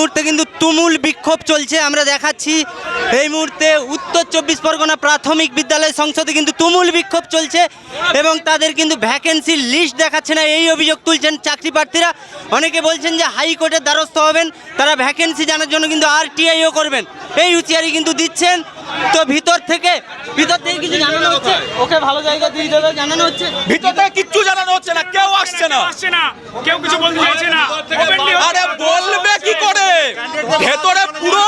মুহূর্তে কিন্তু তুমুল বিক্ষোভ চলছে। আমরা দেখাচ্ছি এই মুহূর্তে উত্তর চব্বিশ পরগনা প্রাথমিক বিদ্যালয় সংসদে কিন্তু তুমুল বিক্ষোভ চলছে এবং তাদের কিন্তু ভ্যাকেন্সির লিস্ট দেখাচ্ছে না। এই অভিযোগ তুলছেন চাকরি প্রার্থীরা। অনেকে বলছেন যে হাইকোর্টের দ্বারস্থ হবেন তারা ভ্যাকেন্সি জানার জন্য কিন্তু আরটিআইও করবেন। এই হুঁশিয়ারি কিন্তু দিচ্ছেন। তো ভিতর থেকে ভিতর থেকে কিছু জানানো হচ্ছে? ওকে ভালো জায়গা দিয়ে দেবে জানানো হচ্ছে? ভিতর থেকে কিচ্ছু জানানো হচ্ছে না। কেউ আসছে না। আসছে না। কেউ কিছু বলতে চাইছে না। আরে ভেতরে পুরো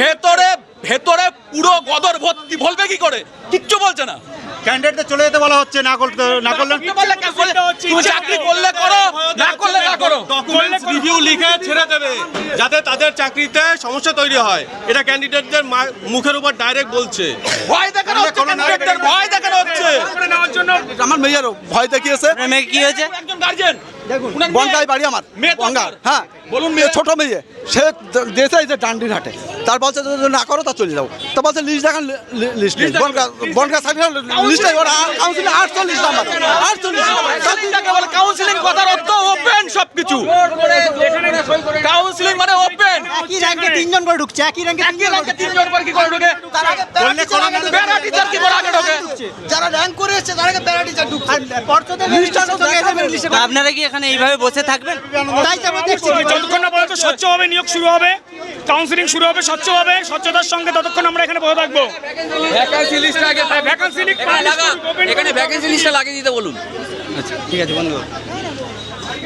ভেতরে ভেতরে পুরো গদর ভর্তি বলবে কি করে? কিচ্ছু বলছে না। ক্যান্ডিডেটদের চলে যেতে বলা হচ্ছে না করতে না করলে কি বললে? কি করে? তুমি চাকরি করলে করো না করলে না করো। ডকুমেন্টস রিভিউ লিখে ছেড়ে দেবে যাতে তাদের চাকরিতে সমস্যা তৈরি হয়। এটা ক্যান্ডিডেটদের মুখের উপর ডাইরেক্ট বলছে। ভয় দেখানো হচ্ছে ক্যান্ডিডেটদের ভয় দেখানো হচ্ছে। আমার মেয়েরও ভয় দেখিয়েছে। মেয়ে কি হয়েছে একজন গার্জেন বাড়ি আমার বনগা হ্যাঁ বলুন মেয়ে। ছোট মেয়ে সে এই যে ডান্ডির হাটে। তার বলছে না করো তা চলে যাও। তো বলছে লিস্ট দেখান লিস্ট নেই। বনগা বনগা সার্ভিস লিস্ট নেই। ওরা কাউন্সিলে। আটচল্লিশ নাম্বার। আটচল্লিশ সত্যিটাকে বলে কাউন্সিলিং কথার অর্থ ওপেন সবকিছু। কাউন্সিলিং মানে ওপেন একই র্যাঙ্কে তিনজন করে ঢুকছে একই র্যাঙ্কে একই রাতে তিনজন করে কি করে ঢোকে? প্যারা টিচার কি করে আগে ঢোকে যারা র্যাঙ্ক করে এসেছে তারা প্যারাটি টিচার ঢুকছে। পর্ষদের তো আপনারা কি এখানে এইভাবে বসে থাকবেন? তাই তো আমরা দেখছি। যতক্ষণ না পর্যন্ত স্বচ্ছভাবে নিয়োগ শুরু হবে। কাউন্সিলিং শুরু হবে স্বচ্ছভাবে স্বচ্ছতার সঙ্গে ততক্ষণ আমরা এখানে বসে থাকব। ভ্যাকান্সি লিস্ট আগে ভ্যাকান্সি লিস্ট এখানে ভ্যাকান্সি লিস্টটা লাগিয়ে দিতে বলুন। ঠিক আছে বন্ধু।